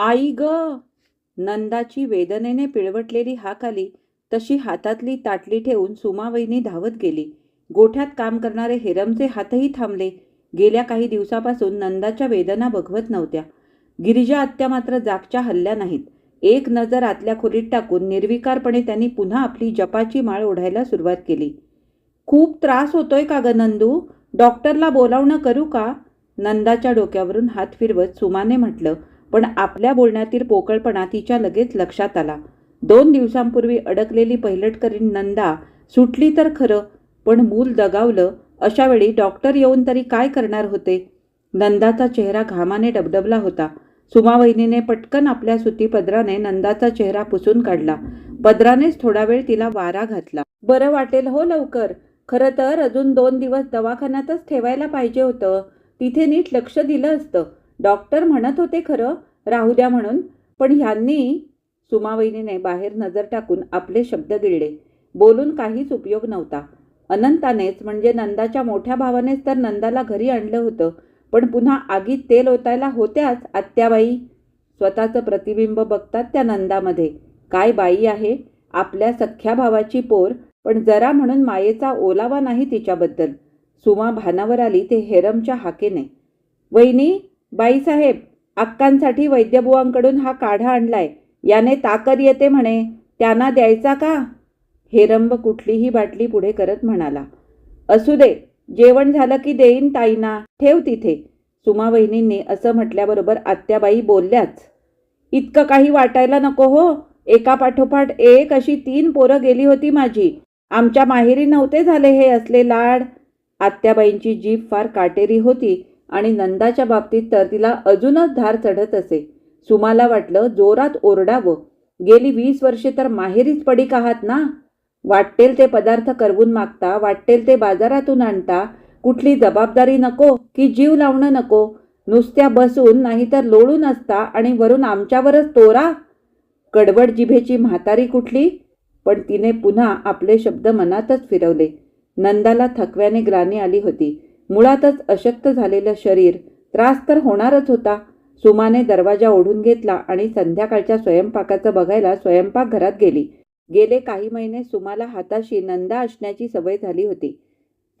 आई ग! नंदाची वेदनेने पिळवटलेली हाक आली तशी हातातली ताटली ठेवून सुमावईनी धावत गेली. गोठ्यात काम करणारे हेरमचे हातही थांबले. गेल्या काही दिवसापासून नंदाच्या वेदना बघवत नव्हत्या. गिरिजा आत्या मात्र जागच्या हल्ल्या नाहीत. एक नजर आतल्या खोलीत टाकून निर्विकारपणे त्यांनी पुन्हा आपली जपाची माळ ओढायला सुरुवात केली. खूप त्रास होतोय का ग नंदू? डॉक्टरला बोलावणं करू का? नंदाच्या डोक्यावरून हात फिरवत सुमाने म्हटलं पण आपल्या बोलण्यातील पोकळपणा तिच्या लगेच लक्षात आला. दोन दिवसांपूर्वी अडकलेली पहिलटकरीण नंदा सुटली तर खरं पण मूल दगावलं अशावेळी डॉक्टर येऊन तरी काय करणार होते? नंदाचा चेहरा घामाने डबडबला होता. सुमावहिनीने पटकन आपल्या सुती पदराने नंदाचा चेहरा पुसून काढला. पदरानेच थोडा वेळ तिला वारा घातला. बरं वाटेल हो लवकर. खरं तर अजून दोन दिवस दवाखान्यातच ठेवायला पाहिजे होतं. तिथे नीट लक्ष दिलं असतं. डॉक्टर म्हणत होते खरं राहू द्या म्हणून. पण ह्यांनी सुमावहिनीने बाहेर नजर टाकून आपले शब्द गिळले. बोलून काहीच उपयोग नव्हता. अनंतानेच म्हणजे नंदाच्या मोठ्या भावानेच तर नंदाला घरी आणलं होतं. पण पुन्हा आगीत तेल ओतायला होत्याच आत्याबाई. स्वतःचं प्रतिबिंब बघतात त्या नंदामध्ये. काय बाई आहे? आपल्या सख्ख्या भावाची पोर पण जरा म्हणून मायेचा ओलावा नाही तिच्याबद्दल. सुमा भानावर आली ते हेरमच्या हाकेने. वहिनी बाईसाहेब अक्कांसाठी वैद्यबुवांकडून हा काढा आणलाय. याने ताकद येते म्हणे. त्यांना द्यायचा का? हेरंब कुठलीही बाटली पुढे करत म्हणाला. असू दे जेवण झालं की देईन ताईना. ठेव तिथे. सुमा वहिनींनी असं म्हटल्याबरोबर आत्याबाई बोलल्याच. इतकं काही वाटायला नको हो. एका पाठोपाठ एक अशी तीन पोरं गेली होती माझी. आमच्या माहेरी नव्हते झाले हे असले लाड. आत्याबाईंची जीभ फार काटेरी होती. आणि नंदाच्या बाबतीत तर तिला अजूनच धार चढत असे. सुमाला वाटलं जोरात ओरडावं. गेली वीस वर्षे तर माहेरीच पडीक आहात ना? वाटेल ते पदार्थ करवून मागता वाटेल ते बाजारातून आणता कुठली जबाबदारी नको की जीव लावणं नको? नुसत्या बसून नाहीतर लोळून असता आणि वरून आमच्यावरच तोरा? कडवड जिभेची म्हातारी कुठली? पण तिने पुन्हा आपले शब्द मनातच फिरवले. नंदाला थकव्याने ग्लानी आली होती. मुळातच अशक्त झालेलं शरीर त्रास तर होणारच होता. सुमाने दरवाजा ओढून घेतला आणि संध्याकाळच्या स्वयंपाकाचं बघायला स्वयंपाकघरात गेली. गेले काही महिने सुमाला हाताशी नंदा असण्याची सवय झाली होती.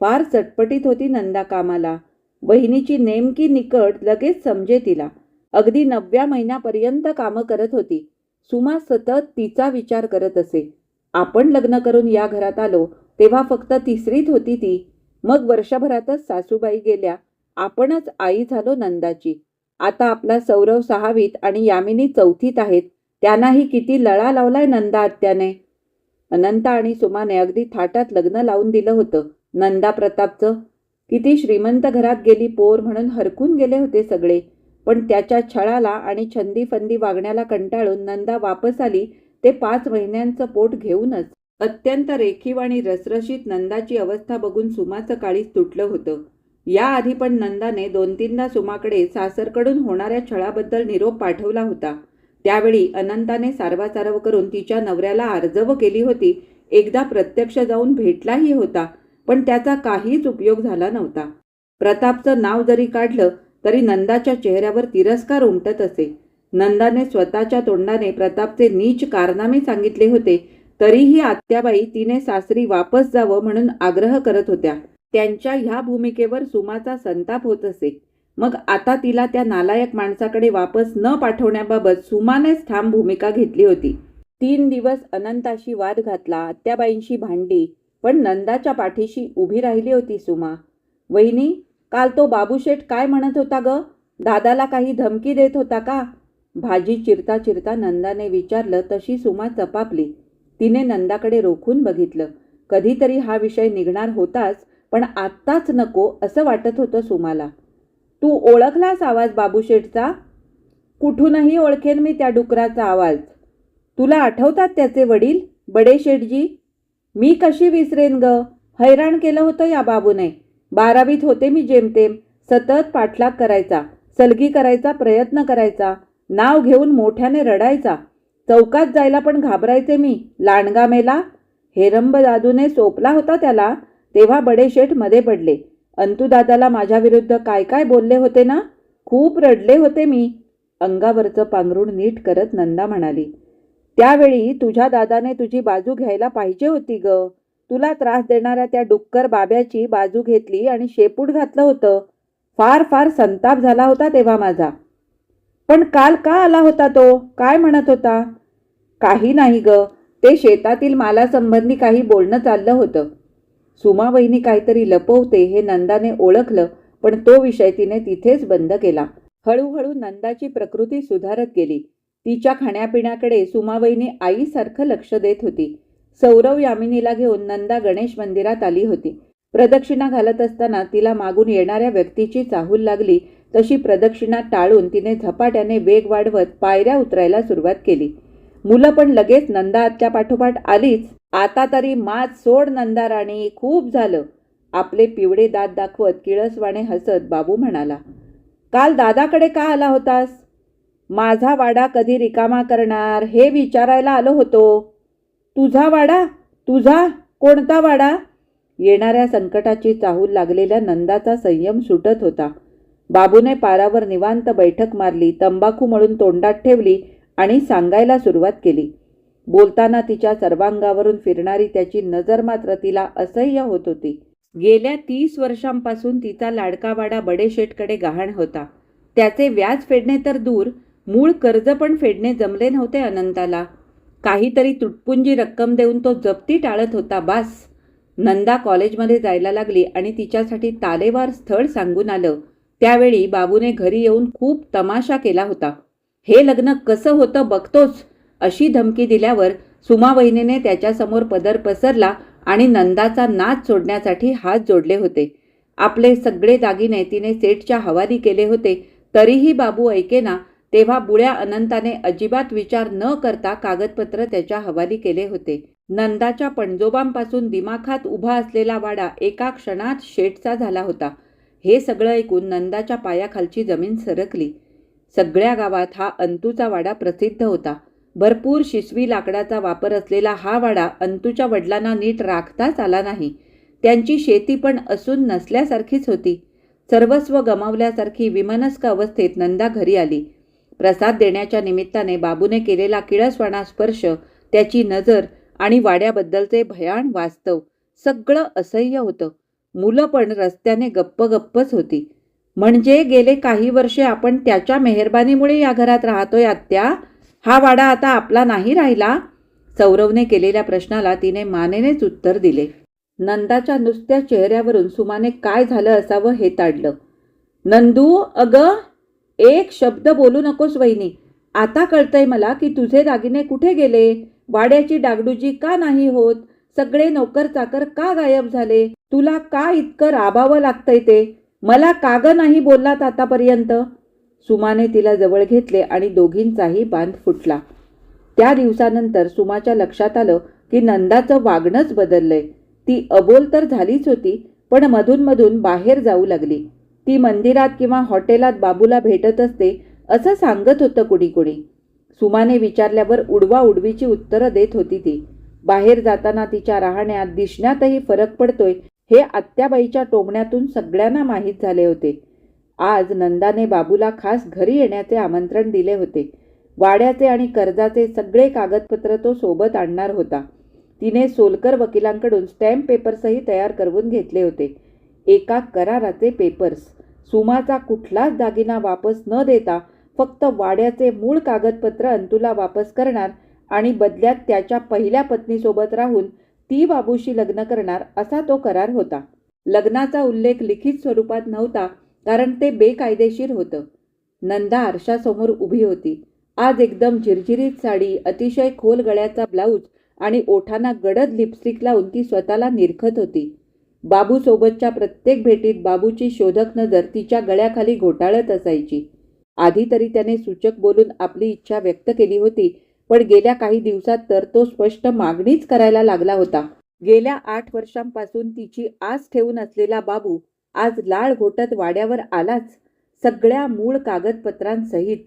फार चटपटीत होती नंदा कामाला. बहिणीची नेमकी निकट लगेच समजे तिला. अगदी नवव्या महिन्यापर्यंत कामं करत होती. सुमा सतत तिचा विचार करत असे. आपण लग्न करून या घरात आलो तेव्हा फक्त तिसरीत होती ती. मग वर्षभरातच सासूबाई गेल्या. आपणच आई झालो नंदाची. आता आपला सौरव सहावीत आणि यामिनी चौथीत आहेत. त्यांनाही किती लळा लावलाय नंदा आत्याने. अनंता आणि सुमाने अगदी थाटात लग्न लावून दिलं होतं. नंदा प्रतापचं. किती श्रीमंत घरात गेली पोर म्हणून हरकून गेले होते सगळे. पण त्याच्या छळाला आणि छंदी फंदी वागण्याला कंटाळून नंदा वापस आली ते पाच महिन्यांचं पोट घेऊनच. अत्यंत रेखीव आणि रसरशीत नंदाची अवस्था बघून सुमाचं काळीच तुटलं होतं. याआधी पण नंदाने दोन तीनदा सुमाकडे सासरकडून होणाऱ्या छळाबद्दल निरोप पाठवला होता. त्यावेळी अनंताने सारवासारव करून तिच्या नवऱ्याला आर्जव केली होती. एकदा प्रत्यक्ष जाऊन भेटलाही होता पण त्याचा काहीच उपयोग झाला नव्हता. प्रतापचं नाव जरी काढलं तरी नंदाच्या चेहऱ्यावर तिरस्कार उमटत असे. नंदाने स्वतःच्या तोंडाने प्रतापचे नीच कारनामे सांगितले होते. तरीही आत्याबाई तिने सासरी वापस जावं म्हणून आग्रह करत होत्या. त्यांच्या ह्या भूमिकेवर सुमाचा संताप होत असे. मग आता तिला त्या नालायक माणसाकडे वापस न पाठवण्याबाबत सुमानेच ठाम भूमिका घेतली होती. तीन दिवस अनंताशी वाद घातला आत्याबाईंशी भांडी पण नंदाच्या पाठीशी उभी राहिली होती सुमा. वहिनी काल तो बाबूशेठ काय म्हणत होता ग? दादाला काही धमकी देत होता का? भाजी चिरता चिरता नंदाने विचारलं तशी सुमा चपापली. तिने नंदाकडे रोखून बघितलं. कधीतरी हा विषय निघणार होताच पण आत्ताच नको असं वाटत होतं सुमाला. तू ओळखलास आवाज बाबूशेठचा? कुठूनही ओळखेन मी त्या डुकराचा आवाज. तुला आठवतात त्याचे वडील बडे शेठजी? मी कशी विसरेन ग? हैराण केलं होतं या बाबूने. बारावीत होते मी जेमतेम. सतत पाठलाग करायचा सलगी करायचा प्रयत्न करायचा. नाव घेऊन मोठ्याने रडायचा. चौकात जायला पण घाबरायचे मी. लांडगा मेला. हेरंब दादूने सोपला होता त्याला. तेव्हा बडेशेठमध्ये पडले. अंतुदादाला माझ्या विरुद्ध काय काय बोलले होते ना? खूप रडले होते मी. अंगावरचं पांघरूण नीट करत नंदा म्हणाली त्यावेळी तुझ्या दादाने तुझी बाजू घ्यायला पाहिजे होती ग. तुला त्रास देणाऱ्या त्या डुक्कर बाब्याची बाजू घेतली आणि शेपूट घातलं होतं. फार फार संताप झाला होता तेव्हा माझा. पण काल का आला होता तो? काय म्हणत होता? काही नाही ग. ते शेतातील मालासंबंधी काही बोलणं चाललं होतं. सुमा काहीतरी लपवते हे नंदाने ओळखलं पण तो विषय तिने तिथेच बंद केला. हळूहळू नंदाची प्रकृती सुधारत गेली. तिच्या खाण्यापिण्याकडे सुमावहिनी आईसारखं लक्ष देत होती. सौरव यामिनीला घेऊन नंदा गणेश मंदिरात आली होती. प्रदक्षिणा घालत असताना तिला मागून येणाऱ्या व्यक्तीची चाहूल लागली. तशी प्रदक्षिणा टाळून तिने झपाट्याने वेग वाढवत पायऱ्या उतरायला सुरुवात केली. मुलं पण लगेच नंदा आत्या पाठोपाठ आलीच. आता तरी मात सोड नंदा राणी खूप झालं. आपले पिवळे दात दाखवत किळसवाणे हसत बाबू म्हणाला काल दादाकडे का आला होतास? माझा वाडा कधी रिकामा करणार हे विचारायला आलो होतो. तुझा वाडा? तुझा? कोणता वाडा? येणाऱ्या संकटाची चाहूल लागलेल्या नंदाचा संयम सुटत होता. बाबूने पारावर निवांत बैठक मारली तंबाखू मळून तोंडात ठेवली आणि सांगायला सुरुवात केली. बोलताना तिच्या सर्वांगावरून फिरणारी त्याची नजर मात्र तिला असह्य होत होती. गेल्या तीस वर्षांपासून तिचा लाडकावाडा बडेशेठकडे गहाण होता. त्याचे व्याज फेडणे तर दूर मूळ कर्ज पण फेडणे जमले नव्हते अनंताला. काहीतरी तुटपुंजी रक्कम देऊन तो जप्ती टाळत होता बास. नंदा कॉलेजमध्ये जायला लागली आणि तिच्यासाठी तालेवार स्थळ सांगून आलं. त्यावेळी बाबूने घरी येऊन खूप तमाशा केला होता. हे लग्न कसं होतं बघतोच अशी धमकी दिल्यावर सुमावहिनीने त्याच्यासमोर पदर पसरला आणि नंदाचा नाच सोडण्यासाठी हात जोडले होते. आपले सगळे दागिने तिने सेटच्या हवाली केले होते. तरीही बाबू ऐकेना तेव्हा बुळ्या अनंताने अजिबात विचार न करता कागदपत्र त्याच्या हवाली केले होते. नंदाच्या पणजोबांपासून दिमाखात उभा असलेला वाडा एका क्षणात शेटचा झाला होता. हे सगळं ऐकून नंदाच्या पायाखालची जमीन सरकली. सगळ्या गावात हा अंतूचा वाडा प्रसिद्ध होता. भरपूर शिसवी लाकडाचा वापर असलेला हा वाडा अंतूच्या वडिलांना नीट राखताच आला नाही. त्यांची शेती पण असून नसल्यासारखीच होती. सर्वस्व गमावल्यासारखी विमनस्क अवस्थेत नंदा घरी आली. प्रसाद देण्याच्या निमित्ताने बाबूने केलेला किळसवाणा स्पर्श त्याची नजर आणि वाड्याबद्दलचे भयाण वास्तव सगळं असह्य होतं. मुलं पण रस्त्याने गप्प गप्पच होती. म्हणजे गेले काही वर्षे आपण त्याच्या मेहरबानीमुळे या घरात राहतोय आत्या. हा वाडा आता आपला नाही राहिला. सौरवने केलेल्या प्रश्नाला तिने मानेनेच उत्तर दिले. नंदाच्या नुसत्या चेहऱ्यावरून सुमाने काय झालं असावं हे ताडलं. नंदू अगं एक शब्द बोलू नकोस वहिनी. आता कळतंय मला की तुझे दागिने कुठे गेले? वाड्याची डागडुजी का नाही होत? सगळे नोकर चाकर का गायब झाले? तुला का इतकं राबावं लागतंय ते? मला काग नाही बोललात आतापर्यंत. सुमाने तिला जवळ घेतले आणि दोघींचाही बांध फुटला. त्या दिवसानंतर सुमाच्या लक्षात आलं की नंदाचं वागणंच बदललंय. ती अबोल तर झालीच होती पण मधूनमधून बाहेर जाऊ लागली. ती मंदिरात किंवा हॉटेलात बाबूला भेटत असते असं सांगत होतं कुणी कुणी. सुमाने विचारल्यावर उडवा उडवीची उत्तरं देत होती ती. बाहेर जाताना तिच्या राहण्यात दिसण्यातही फरक पडतोय हे आत्याबाईच्या टोमण्यातून सगळ्यांना माहीत झाले होते. आज नंदाने बाबूला खास घरी येण्याचे आमंत्रण दिले होते. वाड्याचे आणि कर्जाचे सगळे कागदपत्र तो सोबत आणणार होता. तिने सोलकर वकिलांकडून स्टॅम्प पेपर्सही तयार करवून घेतले होते. एका कराराचे पेपर्स. सुमाचा कुठलाच दागिना वापस न देता फक्त वाड्याचे मूळ कागदपत्र अंतुला वापस करणार आणि बदल्यात त्याच्या पहिल्या पत्नीसोबत राहून ती बाबूशी लग्न करणार असा तो करार होता. लग्नाचा उल्लेख लिखित स्वरूपात नव्हता कारण ते बेकायदेशीर होतं. नंदा आरशासमोर उभी होती. आज एकदम झिरझिरीत साडी अतिशय खोल गळ्याचा ब्लाऊज आणि ओठांना गडद लिपस्टिक लावून ती स्वतःला निरखत होती. बाबूसोबतच्या प्रत्येक भेटीत बाबूची शोधक नजर तिच्या गळ्याखाली घोटाळत असायची. आधी तरी त्याने सूचक बोलून आपली इच्छा व्यक्त केली होती पण गेल्या काही दिवसात तर तो स्पष्ट मागणीच करायला लागला होता. गेल्या आठ वर्षांपासून तिची आस ठेवून असलेला बाबू आज लाळ घोटत वाड्यावर आलाच. सगळ्या मूळ कागदपत्रांसहित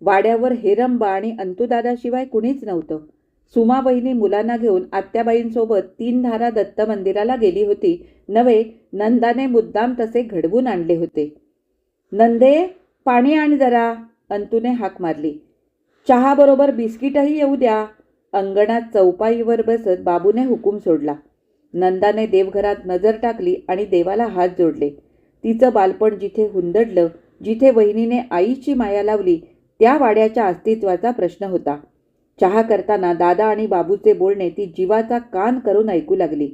वाड्यावर हेरंबा आणि अंतुदादाशिवाय कुणीच नव्हतं. सुमा बहिणी मुलांना घेऊन आत्याबाईंसोबत तीन धारा दत्त मंदिराला गेली होती. नवे नंदाने मुद्दाम तसे घडवून आणले होते. नंदे पाणी आण जरा अंतूने हाक मारली. चहाबरोबर बिस्किटही येऊ द्या. अंगणात चौपाईवर बसत बाबूने हुकूम सोडला. नंदाने देवघरात नजर टाकली आणि देवाला हात जोडले. तिचं बालपण जिथे हुंदडलं जिथे वहिनीने आईची माया लावली त्या वाड्याच्या अस्तित्वाचा प्रश्न होता. चहा करताना दादा आणि बाबूचे बोलणे ती जीवाचा कान करून ऐकू लागली.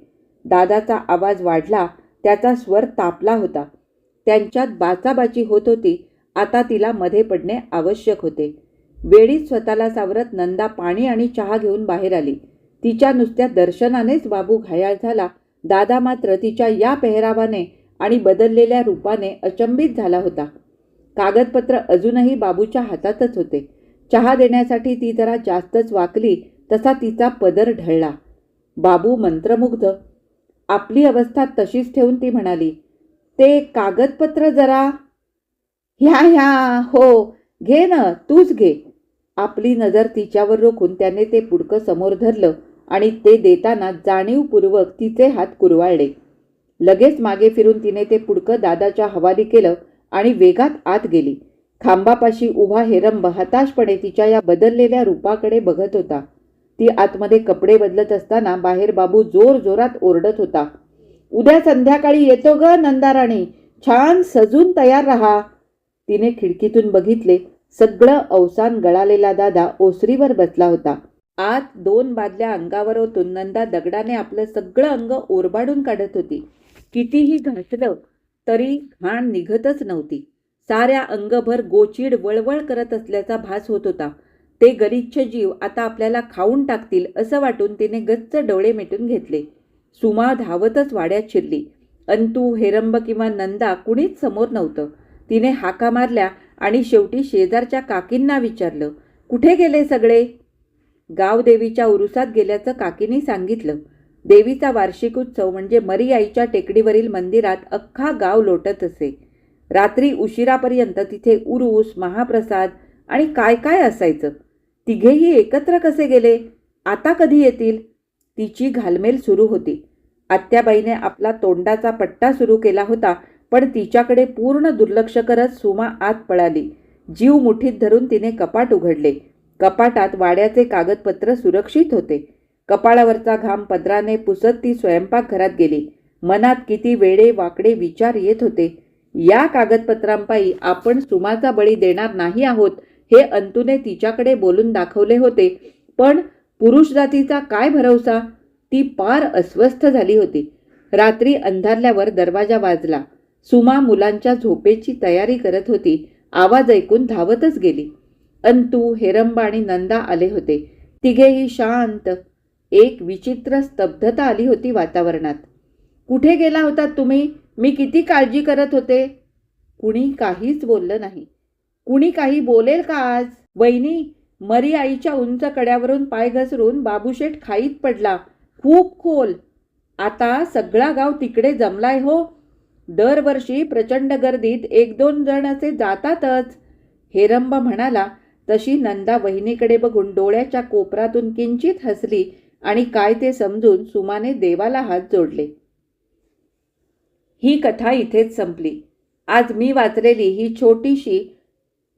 दादाचा आवाज वाढला त्याचा स्वर तापला होता. त्यांच्यात बाचाबाची होत होती आता तिला मध्ये पडणे आवश्यक होते. वेळीच स्वतःला सावरत नंदा पाणी आणि चहा घेऊन बाहेर आली. तिच्या नुसत्या दर्शनानेच बाबू घायाळ झाला. दादा मात्र तिच्या या पेहरावाने आणि बदललेल्या रूपाने अचंबित झाला होता. कागदपत्र अजूनही बाबूच्या हातातच होते. चहा देण्यासाठी ती जरा जास्तच वाकली तसा तिचा पदर ढळला. बाबू मंत्रमुग्ध आपली अवस्था तशीच ठेवून ती म्हणाली ते कागदपत्र जरा ह्या ह्या हो घे ना तूच घे. आपली नजर तिच्यावर रोखून त्याने ते पुडकं समोर धरलं आणि ते देताना जाणीवपूर्वक तिचे हात कुरवाळले. लगेच मागे फिरून तिने ते पुडकं दादाच्या हवाली केलं आणि वेगात आत गेली. खांबापाशी उभा हेरंब हताशपणे तिच्या या बदललेल्या रूपाकडे बघत होता. ती आतमध्ये कपडे बदलत असताना बाहेर बाबू जोर जोरात ओरडत होता. उद्या संध्याकाळी येतो ग नंदाराणी. छान सजून तयार राहा. तिने खिडकीतून बघितले सगळं अवसान गळालेला दादा ओसरीवर बसला होता. आत दोन बादल्या अंगावर ओतून नंदा दगडाने आपलं सगळं अंग ओरबाडून काढत होती. कितीही घासलं तरी घाण निघतच नव्हती. साऱ्या अंगभर गोचीड वळवळ करत असल्याचा भास होत होता. ते गलिच्छ जीव आता आपल्याला खाऊन टाकतील असं वाटून तिने गच्च डोळे मिटून घेतले. सुमा धावतच वाड्यात शिरली. अंतू हेरंब किंवा नंदा कुणीच समोर नव्हतं. तिने हाका मारल्या आणि शेवटी शेजारच्या काकींना विचारलं कुठे गेले सगळे? गावदेवीच्या उरुसात गेल्याचं काकींनी सांगितलं. देवीचा वार्षिक उत्सव म्हणजे मरी आईच्या टेकडीवरील मंदिरात अख्खा गाव लोटत असे. रात्री उशिरापर्यंत तिथे उरूस महाप्रसाद आणि काय काय असायचं? तिघेही एकत्र कसे गेले? आता कधी येतील? तिची घालमेल सुरू होती. आत्याबाईने आपला तोंडाचा पट्टा सुरू केला होता पण तिच्याकडे पूर्ण दुर्लक्ष करत सुमा आत पळाली. जीव मुठीत धरून तिने कपाट उघडले. कपाटात वाड्याचे कागदपत्र सुरक्षित होते. कपाळावरचा घाम पदराने पुसत ती स्वयंपाकघरात गेली. मनात किती वेळे वाकडे विचार येत होते. या कागदपत्रांपायी आपण सुमाचा बळी देणार नाही आहोत हे अंतूने तिच्याकडे बोलून दाखवले होते. पण पुरुष जातीचा काय भरवसा? ती पार अस्वस्थ झाली होती. रात्री अंधारल्यावर दरवाजा वाजला. सुमा मुलांच्या झोपेची तयारी करत होती. आवाज ऐकून धावतच गेली. अंतू हेरंबा आणि नंदा आले होते. तिघेही शांत एक विचित्र स्तब्धता आली होती वातावरणात. कुठे गेला होता तुम्ही? मी किती काळजी करत होते. कुणी काहीच बोललं नाही. कुणी काही बोलेल का आज? वहिनी मरी आईच्या उंच कड्यावरून पाय घसरून बाबूशेठ खाईत पडला. खूप खोल. आता सगळा गाव तिकडे जमलाय हो. दरवर्षी प्रचंड गर्दीत एक दोन जण असे जातातच. हेरंब म्हणाला तशी नंदा वहिनीकडे बघून डोळ्याच्या कोपरातून किंचित हसली आणि काय ते समजून सुमाने देवाला हात जोडले. ही कथा इथेच संपली. आज मी वाचलेली ही छोटीशी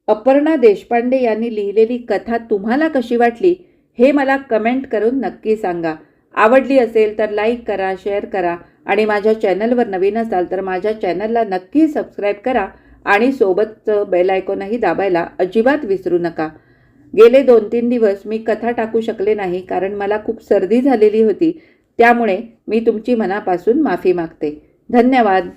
अपर्णा देशपांडे यांनी लिहिलेली कथा तुम्हाला कशी वाटली हे मला कमेंट करून नक्की सांगा. आवडली असेल तर लाईक करा शेअर करा आणि माझ्या चॅनलवर नवीन असाल तर माझ्या चॅनलला नक्की सबस्क्राईब करा आणि सोबतचं बेल आयकॉनही दाबायला अजिबात विसरू नका. गेले दोन तीन दिवस मी कथा टाकू शकले नाही कारण मला खूप सर्दी झालेली होती. त्यामुळे मी तुमची मनापासून माफी मागते. धन्यवाद.